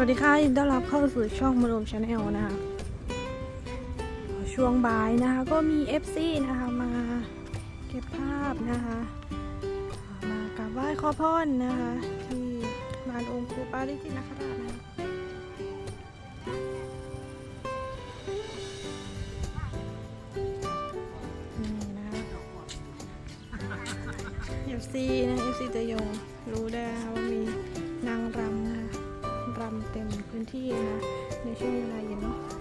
วัสดีค่ะยินดีต้อนรับเข้าสู่ช่องมารวมชาแนลนะคะ ช่วงบ่ายนะคะก็มี FC นะคะมาเก็บภาพนะคะ มากราบไหว้ขอพรนะคะ ที่ลานองค์ครูปาริจิตนคราชนะคะนี่นะคะ FC นะ FC จะยงรู้ได้ว่ามีนางรำนะคะ รำเต็มพื้นที่นะในช่วงเวลาเย็นเนาะ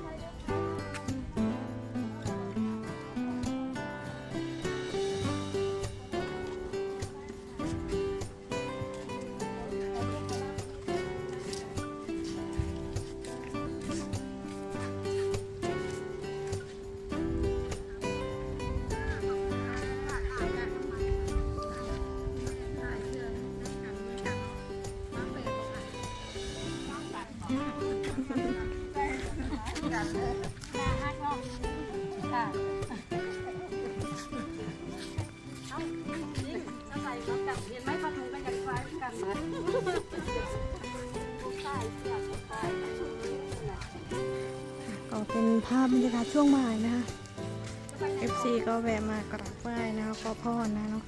ก็เป็นภาพบรรยากาศช่วงบ่ายนะคะ FC ก็แวะมากราบไหว้นะคะขอพรนะเนาะ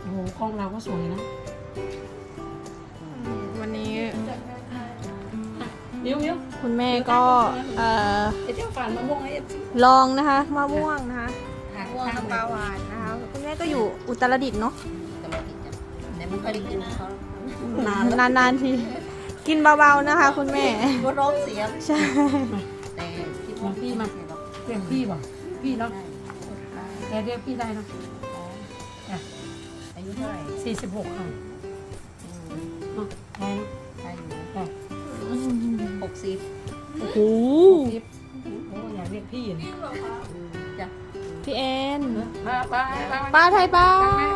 โอ้โหกล้องเราก็สวยนะ มิ้วมิ้วคุณแม่ก็เอ่อไอ้เจ้าฝานมะม่วงไอ้ลองนะคะมะม่วงนะคะมะม่วงน้ำปลาหวานนะคะคุณแม่ก็อยู่อุตรดิตถ์เนาะแต่มันก็ได้กินเขานานนานๆทีกินเบาๆนะคะ คุณแม่ก็ร้องเสียงใช่แต่คิดขอว่างพี่มาเรียกพี่บ่พี่เนาะแกเรียกพี่ได้เนาะอายุเท่าไหร่สี่สิบหกค่ะ สิบโอ้โหสิบโอ้อยากเรียกพี่นะจ้ะพี่แอนป้าป้าป้าป้าไทยบ้า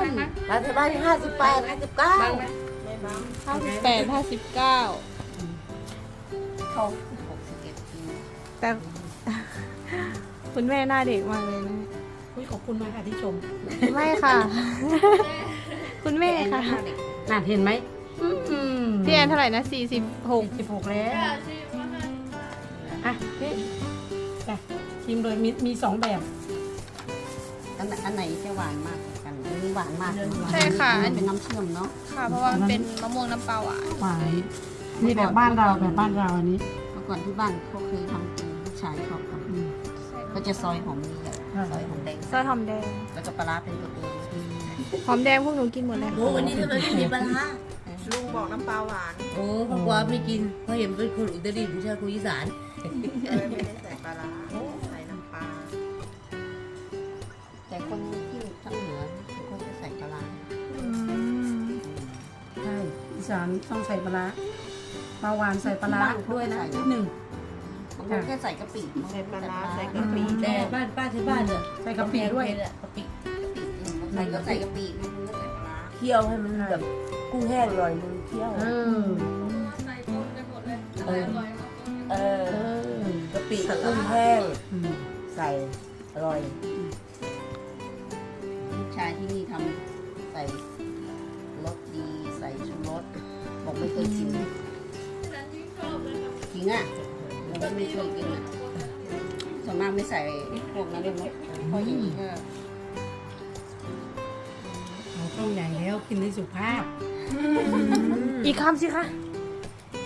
นรัฐบาลห้าสิบแปดห้าสิบเก้าบ้างไหมห้าสิบแปดห้าสิบเก้าเขาหกสิบเอ็ดปีแต่คุณแม่หน้าเด็กมากเลยนะอุ้ยขอบคุณมากค่ะที่ชม ไม่ค่ะ คุณแม่ค่ะเด็กน่าเห็นไหมอืมพี่แอนเท่าไหร่นะสี่สิบหกสิบหกแล้ว อะพี่จ้ะชิมเลยมีมีสองแบบ อันไหนอันไหนจะหวานมากกว่ากันอันนี้หวานมากใช่ค่ะมันเป็นน้ำเชื่อมเนาะค่ะ เพราะว่ามันเป็นมะม่วงน้ำปลาหวานหวานนี่แบบบ้านเราแบบบ้านเราอันนี้เมื่อก่อนที่บ้านเขาเคยทำกินลูกชายชอบทอืมำก็จะซอยหอมนี่แหละอ่าซอยหอมแดงซอยหอมแดงแล้วก็ปลาร้าเป็นตัวตัวหอมแดงพวกหนูกินหมดแล้วโอ้วันนี้ทำไมไม่มีปลาร้าลุงบอกน้ำปลาหวานโอ้เพราะว่าไม่กินเพราะเห็นเป็นคนอุตรดิตถ์ไม่ใช่คนอีสาน ไม่ได้ใส่ปลาร้าใส่น้ำปลาแต่คนที่ทางเหนือเขาจะใส่ปลาร้าใช่อีสานต้องใส่ปลาร้าปลาหวานใส่ปลาร้าด้วยนะนิดหนึ่งบางคนแค่ใส่กะปิใส่ปลาร้าใส่กะปิแต่บ้านป้าที่บ้านเนี่ยใส่กะปิด้วยกะปิใส่ก็ใส่กะปิมันก็ใส่ปลาร้าเคี่ยวให้มันแบบกุ้งแห้งหน่อยนึงเคี่ยวเออเออเอ เอออกะปิกุ้งแห้งอืมใส่อร่อยลูกชายที่นี่ทำใส่รสดีใส่ชูรสบอกไม่เคยกินจริงอะเราไม่เคยกินอะส่วนมากไม่ใส่พวกนั้นเลยเนาะเพราะอย่างนี้ก็เราต้องใหญ่แล้วกินได้สุภาพ อีกคำสิคะ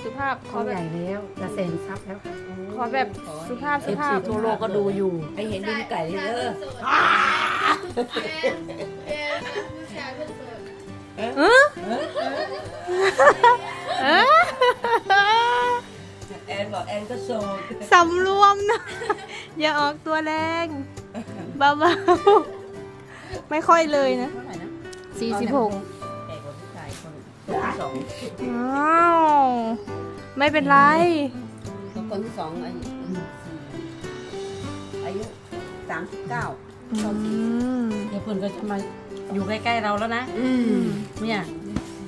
สุภาพขต้อองแบใหบญ่แล้วจะเซ็นซับแล้วค่ะขอแบบสุภาพเอสุฟภาซีพทั่วโลกก็ดูอยู่ให้เห็นดินไก่เด้อเออเออแอนบอกแอนก็โซนสำรวมนะ อย่าออกตัวแรงเบาๆไม่ค่อยเลยนะ เท่าไหร่นะสี่สิบหกแก่กว่าผู้ชายคนที่สองอ้าว ไม่เป็นไรตัวคนที่สองอายุอายุสามสิบเก้าอืมเดี๋ยวเพื่อนก็จะมาอยู่ใกล้ๆเราแล้วนะ อืมเนี่ย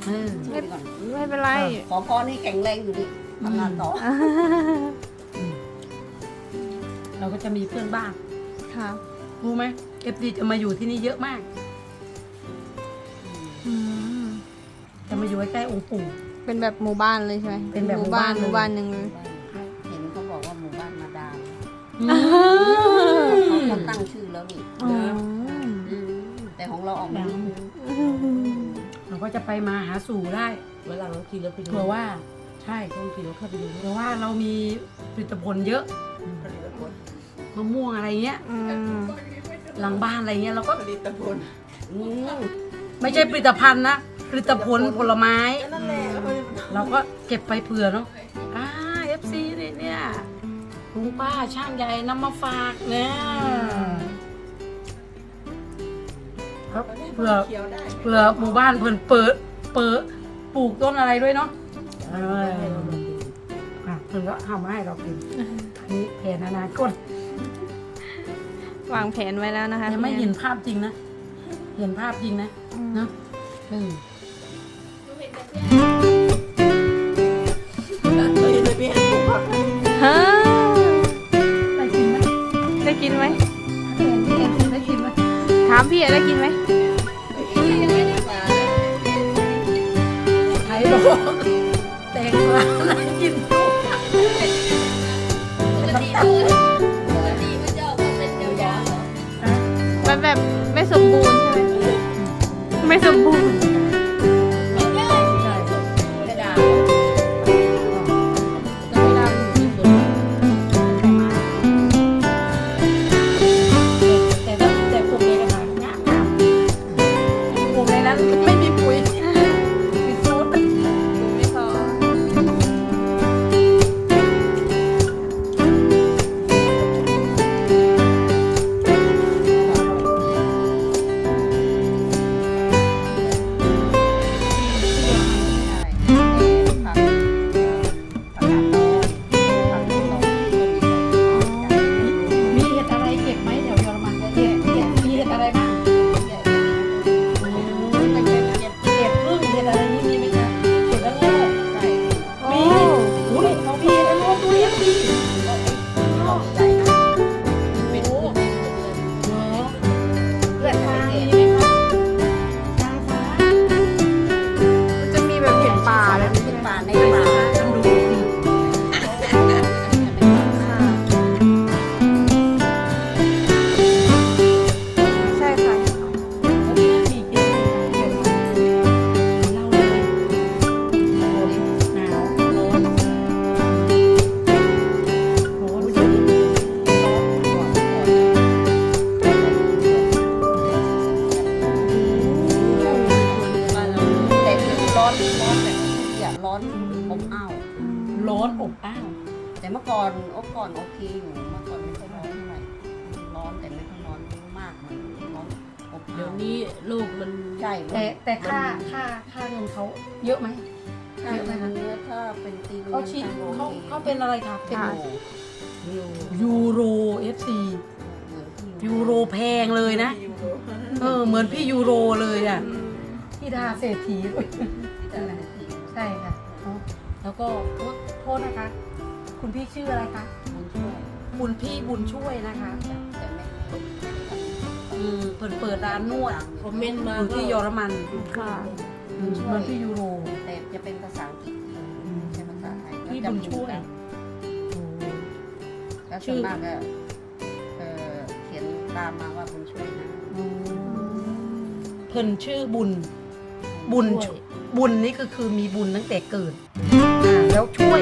เออช่วยไปก่อนไม่เป็นไร ขอพรให้แข็งแรงอยู่ดิทำงานต่อ เราก็จะมีเพื่อนบ้านค่ะรู้ไหมเอฟดีจะมาอยู่ที่นี่เยอะมากออยู่ใกล้ๆองค์ปู่ เป็นแบบหมู่บ้านเลยใช่ไหมเป็นแบบหมู่บ้านหหมู่มู่บ้าบ้านน หนึ่งเลยเห็นเขาบอกว่าหมู่บ้านมาดามอืมเขาตั้งชื่อแล้วนี่อ๋ออืมแต่ของเราออกมานิดนึงเราก็จะไปมาหาสู่ได้เวลาเราขี่รถไปดูเผื่อว่าใช่ต้องขี่รถเข้าไปดูเผื่อว่าเรามีผลิตผลเยอะมะม่วงอะไรเงี้ย อืมหลังบ้านอะไรเงี้ยเราก็อืมไม่ใช่ผลิตภัณฑ์นะผลิตผลผลไม้ เราก็เก็บไปเผื่อเนาะอ่าเอฟซีเนี่ยเนี่ยลุงป้าช่างใหญ่นำมาฝากเนี่ยครับเผื่อเผื่อหมู่บ้านเพิ่นเปิด เปิดปลูกต้นอะไรด้วยเนาะเอออะเพิ่นก็ทำมาให้เรากินอันนี้แผนอนาคตวางแผนไว้แล้วนะคะยังไม่พี่แอเห็นภาพจริงนะ เห็นภาพจริงนะอืมเนาะเออ พี่อะได้กินไหม อะร้อนอบอ้าวร้อนอบอ้าว แต่เมื่อก่อนเมื่อก่อนโอเคอยู่เมื่อก่อนไม่ค่อยร้อนเท่าไหร่ร้อนแต่ไม่ค่อยร้อนมากเหมือนร้อนอบเดี๋อ้ายววนี้โลกมันใช่แต่แต่ค่าค่าค่าเงินเขาเยอะไหมใช่เนื้อถ้าเป็นตีนเขาชิเขาเขาเป็นอะไรคะเป็นค่ะยูโรเอฟซียูโรแพงเลยนะ เออ เหมือนพี่ยูโรเลยอะพี่ดาเศรษฐีด้วยใช่ค่ะอ๋อแล้วก็โทษโทษนะคะ คุณพี่ชื่ออะไรคะคุณพี่บุญช่วยนะคะอืมเปิดเปิดร้านนวดคอมเมนต์มาอยู่ที่เยอรมันค่ะอืมเหมือนพี่ยูโรแต่จะเป็นภาษาอังกฤษใช่ภาษาไทยพี่บุญช่วยแล้วส่วนมากก็เออเขียนตามมาว่าบุญช่วยนะเพิ่นชื่อบุญบุญช่วย บุญนี่ก็คือมีบุญตั้งแต่เกิดแล้วช่วย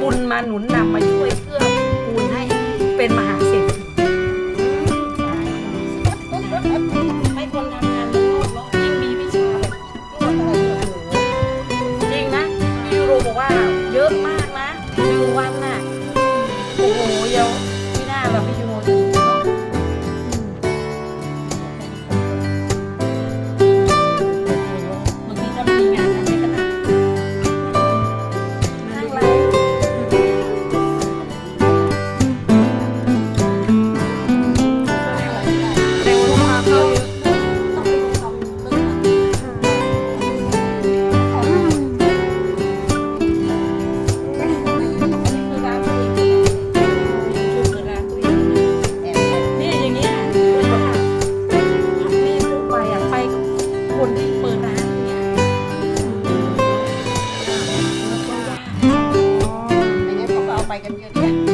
บุญมาหนุนนำมาช่วยเพื่อปูนให้เป็นมหาเศรษฐี bày cho nhiều nhé